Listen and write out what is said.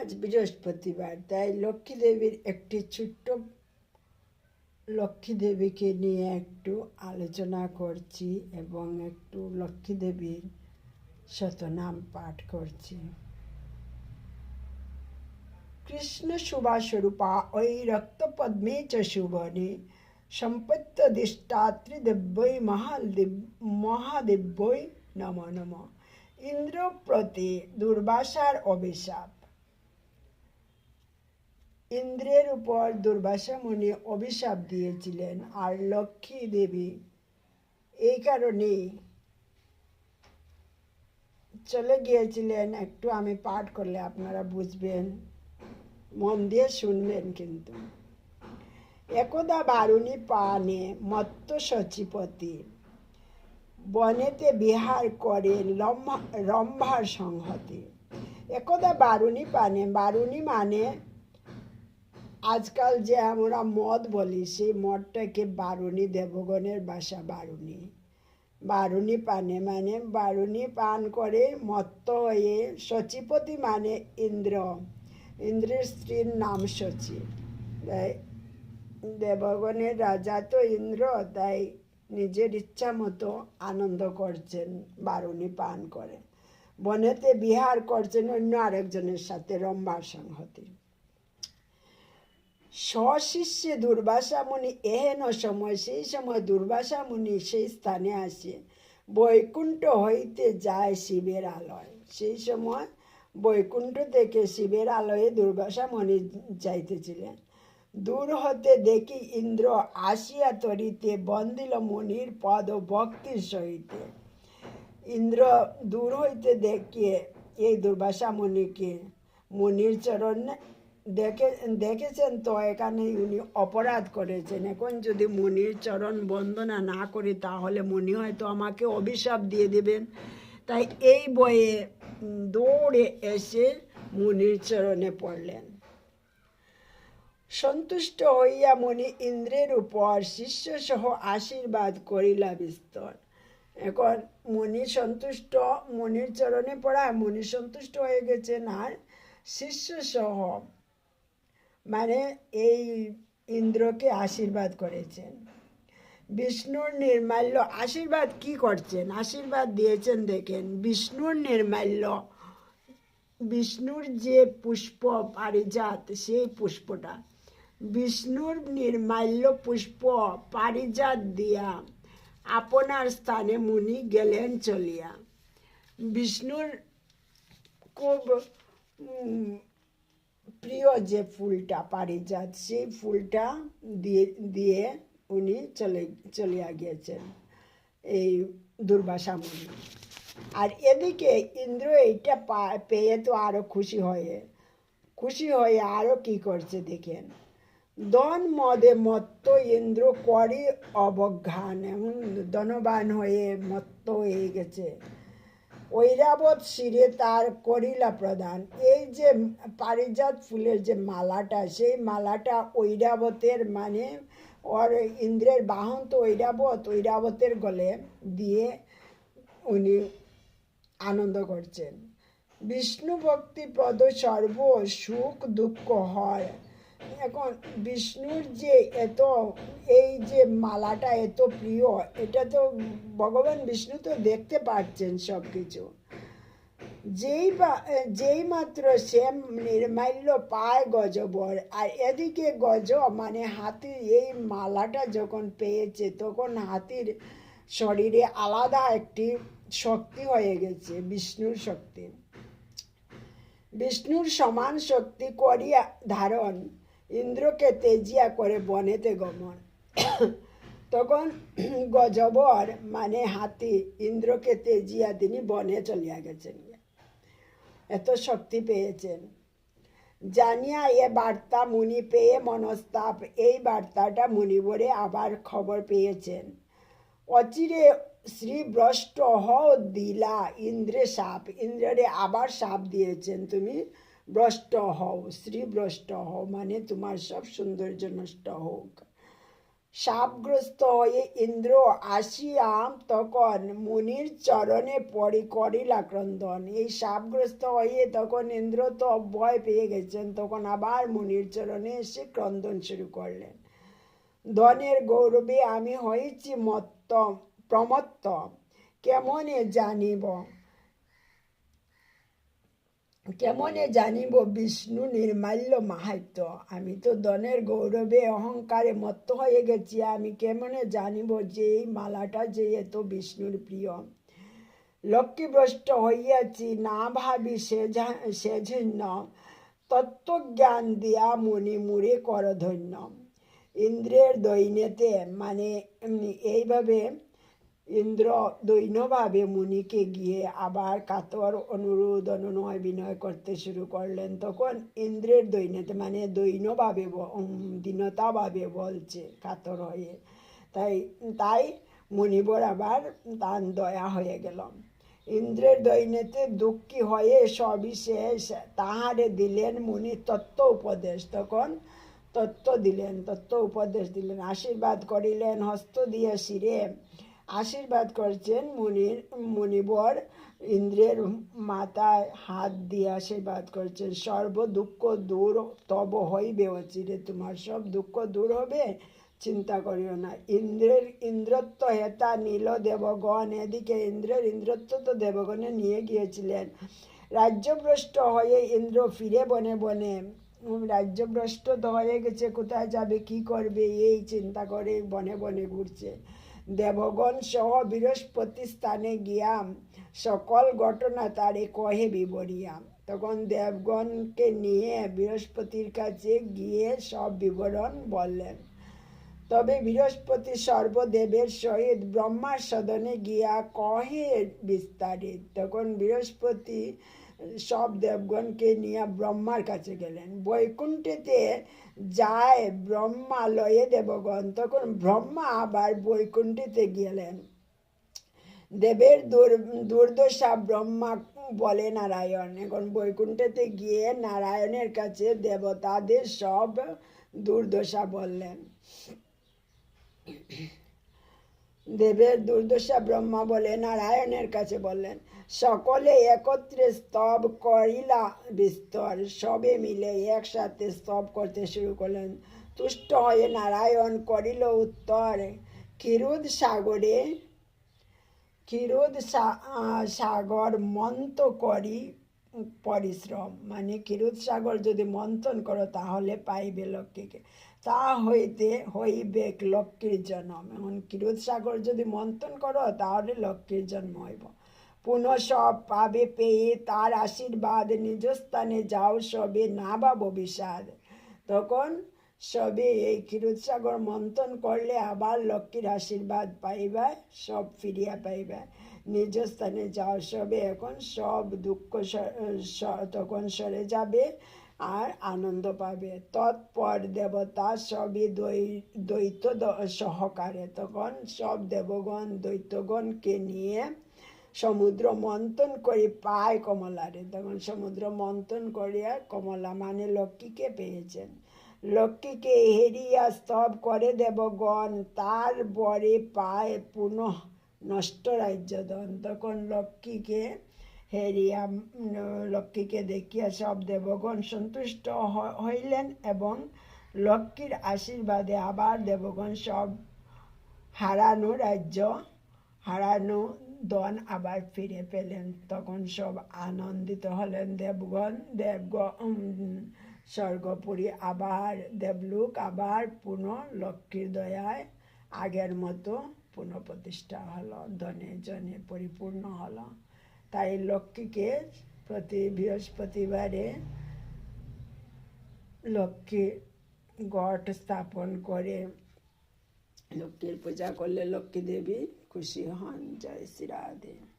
আজ বৃহস্পতিবার, তাই লক্ষ্মী দেবীর একটি ছোট্ট লক্ষ্মী দেবীকে নিয়ে একটু আলোচনা করছি এবং একটু লক্ষ্মী দেবীর শতনাম পাঠ করছি। কৃষ্ণ শুভাস্বরূপা ওই রক্তপদ্মে চ শুভনে সম্পত্তদিষ্টাত্রিদেব্যই মহাদেব মহাদেব্যই নম নম। ইন্দ্র প্রতি দুর্বাসার অভিশাপ। ইন্দ্রের উপর দুর্বাসা মুনি অভিশাপ দিয়েছিলেন আর লক্ষ্মী দেবী এই কারণেই চলে গিয়েছিলেন। একটু আমি পাঠ করলে আপনারা বুঝবেন, মন দিয়ে শুনবেন কিন্তু। একদা বারুণী পানে মত্ত সচিপতি, বনেতে বিহার করে লম্বা রম্ভার সংহতি। একদা বারুণী পানে, বারুণী মানে আজকাল যে আমরা মদ বলি, সেই মদটাকে বারুণী দেবগণের বাসা বারুণী। বারুণী পানে মানে বারুণী পান করে মত্ত হয়ে সচিপতি মানে ইন্দ্র। ইন্দ্রের স্ত্রীর নাম সচি তাই দেবগণের রাজা তো ইন্দ্র, তাই নিজের ইচ্ছা মতো আনন্দ করছেন, বারুণী পান করে। বনেতে বিহার করছেন অন্য আরেকজনের সাথে রম্বার সংহতি। সশিষ্যে দুর্বাসা মুনি এহেন সময় সেই সময় দুর্বাসা মুনি সেই স্থানে আসে। বৈকুণ্ঠ হইতে যায় শিবের আলয়। সেই সময় বৈকুণ্ঠ থেকে শিবের আলয়ে দুর্বাসা মুনি যাইতেছিলেন। দূর হতে দেখি ইন্দ্র আসিয়া তরিতে বন্দিল মুনির পদ ভক্তির সহিতে। ইন্দ্র দূর হইতে দেখিয়ে এই দুর্বাসা মুনিকে মুনির চরণ দেখে, দেখেছেন তো, এখানে উনি অপরাধ করেছেন। এখন যদি মুনির চরণ বন্দনা না করি, তাহলে মুনি হয়তো আমাকে অভিশাপ দিয়ে দেবেন। তাই এই বয়ে দৌড়ে এসে মুনির চরণে পড়লেন। সন্তুষ্ট হইয়া মুনি ইন্দ্রের উপর শিষ্যসহ আশীর্বাদ করিলা বিস্তর। এখন মুনি সন্তুষ্ট, মুনির চরণে পড়া, মুনি সন্তুষ্ট হয়ে গেছেন আর শিষ্যসহ মানে এই ইন্দ্রকে আশীর্বাদ করেছেন। বিষ্ণুর নির্মাল্য আশীর্বাদ কি করছেন? আশীর্বাদ দিয়েছেন দেখেন, বিষ্ণুর নির্মাল্য, বিষ্ণুর যে পুষ্প পারিজাত, সেই পুষ্পটা, বিষ্ণুর নির্মাল্য পুষ্প পারিজাত দিয়া আপনার স্থানে মুনি গেলেন চলিয়া। বিষ্ণুর খুব প্রিয় যে ফুলটা পারিজাত, সেই ফুলটা দিয়ে দিয়ে উনি চলে চলিয়া গিয়েছেন এই দুর্বাসা আর এদিকে ইন্দ্র এইটা পেয়ে তো আরও খুশি হয়ে খুশি হয়ে আরও কি করছে দেখেন। দন মদে মত্ত ইন্দ্র করে অবজ্ঞান এমন ধনবান হয়ে মত্ত হয়ে গেছে। ঐরাবত শিরে তার করিলা প্রদান এই যে পারিজাত ফুলের যে মালাটা, সেই মালাটা ঐরাবতের মানে ওর ইন্দ্রের বাহন তো ঐরাবত, ঐরাবতের গলে দিয়ে উনি আনন্দ করছেন। বিষ্ণু ভক্তি পদ সর্ব সুখ দুঃখ হয়। এখন বিষ্ণুর যে এত, এই যে মালাটা এত প্রিয়, এটা তো ভগবান বিষ্ণু তো দেখতে পাচ্ছেন সব কিছু যেই যেই মাত্র সে নির্মাল্য পায় গজবর, আর এদিকে গজ মানে হাতির এই মালাটা যখন পেয়েছে, তখন হাতির শরীরে আলাদা একটি শক্তি হয়ে গেছে, বিষ্ণুর শক্তি। বিষ্ণুর সমান শক্তি করিয়া ধারণ ইন্দ্রকে তেজিয়া করে বনেতে গমন। তখন গজবর মানে হাতি ইন্দ্রকে তেজিয়া তিনি বনে চলিয়া গেছেন। এত শক্তি পেয়েছেন। জানিয়া এ বার্তা মুনি পেয়ে মনস্তাপ, এই বার্তাটা মুনিবরে আবার খবর পেয়েছেন। অচিরে শ্রী ভ্রষ্ট হও দিলা, ইন্দ্রে সাপ ইন্দ্রে আবার সাপ দিয়েছেন তুমি। ভ্রষ্ট হও শ্রী ভ্রষ্ট হও মানে তোমার সব সৌন্দর্য নষ্ট হোক। সাপগ্রস্ত হয়ে ইন্দ্র আসিয়া তখন মুনির চরণে পড়ে করিলা ক্রন্দন। এই সাপগ্রস্ত হয়ে তখন ইন্দ্র তো ভয় পেয়ে গেছেন, তখন আবার মুনির চরণে এসে ক্রন্দন শুরু করলেন। ধনের গৌরবে আমি হয়েছি মত্ত, প্রমত্ত, কেমনে জানিব? কেমনে জানিব বিষ্ণু নির্মাল্য মাহাত্য আমি তো ধনের গৌরবে অহংকারে মত্ত হয়ে গেছি, আমি কেমনে জানিব যে এই মালাটা যে এত বিষ্ণুর প্রিয়? লক্ষ্মীভ্রষ্ট হইয়াছি, না ভাবি সে সেজন্য তত্ত্বজ্ঞান দিয়া মনি মুড়ে করধন্য। ইন্দ্রের দৈন্যতে মানে এইভাবে ইন্দ্র দৈন্যভাবে মুনিকে গিয়ে আবার কাতর অনুরোধ অনুনয় বিনয় করতে শুরু করলেন। তখন ইন্দ্রের দৈন্যতে মানে দৈন্যভাবে দীনতাভাবে বলছে কাতর হয়ে। তাই তাই মুনিবর আবার তান দয়া হয়ে গেল। ইন্দ্রের দৈন্যতে দুঃখী হয়ে সবিশেষ তাহারে দিলেন মুনি তত্ত্ব উপদেশ। তখন তত্ত্ব দিলেন, তত্ত্ব উপদেশ দিলেন। আশীর্বাদ করিলেন, হস্ত দিয়ে শিরে। আশীর্বাদ করছেন মুনির, মুনিবর ইন্দ্রের মাথায় হাত দিয়ে আশীর্বাদ করছেন। সর্ব দুঃখ দূর তব হইবে অচিরে, তোমার সব দুঃখ দূর হবে, চিন্তা করিও না। ইন্দ্রের ইন্দ্রত্ব হেতা নীল দেবগণ, এদিকে ইন্দ্রের ইন্দ্রত্ব তো দেবগণে নিয়ে গিয়েছিলেন। রাজ্যভ্রষ্ট হয়ে ইন্দ্র ফিরে বনে বনে রাজ্যভ্রষ্ট তো হয়ে গেছে, কোথায় যাবে, কি করবে, এই চিন্তা করে বনে বনে ঘুরছে। দেবগণ সহ বৃহস্পতি স্থানে গিয়া সকল ঘটনা তারে কহে বিবরিয়া। তখন দেবগণকে নিয়ে বৃহস্পতির কাছে গিয়ে সব বিবরণ বললেন। তবে বৃহস্পতি সর্বদেবের সহিত ব্রহ্মার সদনে গিয়া কহে বিস্তারিত। তখন বৃহস্পতি সব দেবগণকে নিয়ে ব্রহ্মার কাছে গেলেন। বৈকুণ্ঠেতে যায় ব্রহ্মালয়ে দেবগণ। তখন ব্রহ্মা আবার বৈকুণ্ঠেতে গেলেন। দেবের দুর্দশা ব্রহ্মা বলে নারায়ণ। এখন বৈকুণ্ঠেতে গিয়ে নারায়ণের কাছে দেবতাদের সব দুর্দশা বললেন। দেবের দুর্দশা ব্রহ্মা বলে নারায়ণের কাছে বললেন, সকলে একত্রে স্তব করিলা বিস্তর। সবে মিলে একসাথে স্তব করতে শুরু করলেন। তুষ্ট হয়ে নারায়ণ করিল উত্তর ক্ষীরুদ সাগরে ক্ষীরুদ সাগর মন্ত করি পরিশ্রম। মানে ক্ষীরুদ সাগর যদি মন্থন করো তাহলে পাইবে লক্ষ্মীকে। তা হইতে হইবে লক্ষ্মীর জন্ম। ক্ষীরুদ সাগর যদি মন্থন করো, তাহলে লক্ষ্মীর জন্ম হইব। পুনঃ সব পাবে পেয়ে তার আশীর্বাদ নিজস্থানে যাও সবে না বাবো বিষাদ। তখন সবে এই ক্ষীরোৎসাগর মন্থন করলে আবার লক্ষ্মীর আশীর্বাদ পাইবে, সব ফিরিয়া পাইবে। নিজ স্থানে যাও সবে, এখন সব দুঃখ তখন সরে যাবে। আর আনন্দ পাবে। তৎপর দেবতা সবই দ্বৈত সহকারে। তখন সব দেবগণ, দ্বৈতগণকে নিয়ে সমুদ্র মন্থন করে পায় কমলারে। তখন সমুদ্র মন্থন করিয়া কমলা মানে লক্ষ্মীকে পেয়েছেন। লক্ষ্মীকে হেরিয়া স্তব করে দেবগণ, তার বরে পায় পুনঃ নষ্ট রাজ্যদন তখন লক্ষ্মীকে হেরিয়া লক্ষ্মীকে দেখিয়া সব দেবগণ সন্তুষ্ট হইলেন এবং লক্ষ্মীর আশীর্বাদে আবার দেবগণ সব হারানো রাজ্য, হারানো দন আবার ফিরে পেলেন। তখন সব আনন্দিত হলেন দেবগণ, দেবগ স্বর্গপুরী আবার দেবলোক আবার পুনঃ লক্ষ্মীর দয়ায় আগের মতো পুনঃপ্রতিষ্ঠা হলো, ধনে জনে পরিপূর্ণ হলো। তাই লক্ষ্মীকে প্রতি বৃহস্পতিবারে লক্ষ্মী গট স্থাপন করে। লক্ষ্মীর পূজা করলে লক্ষ্মী দেবী খুশি হন। জয় শ্রী রাধে।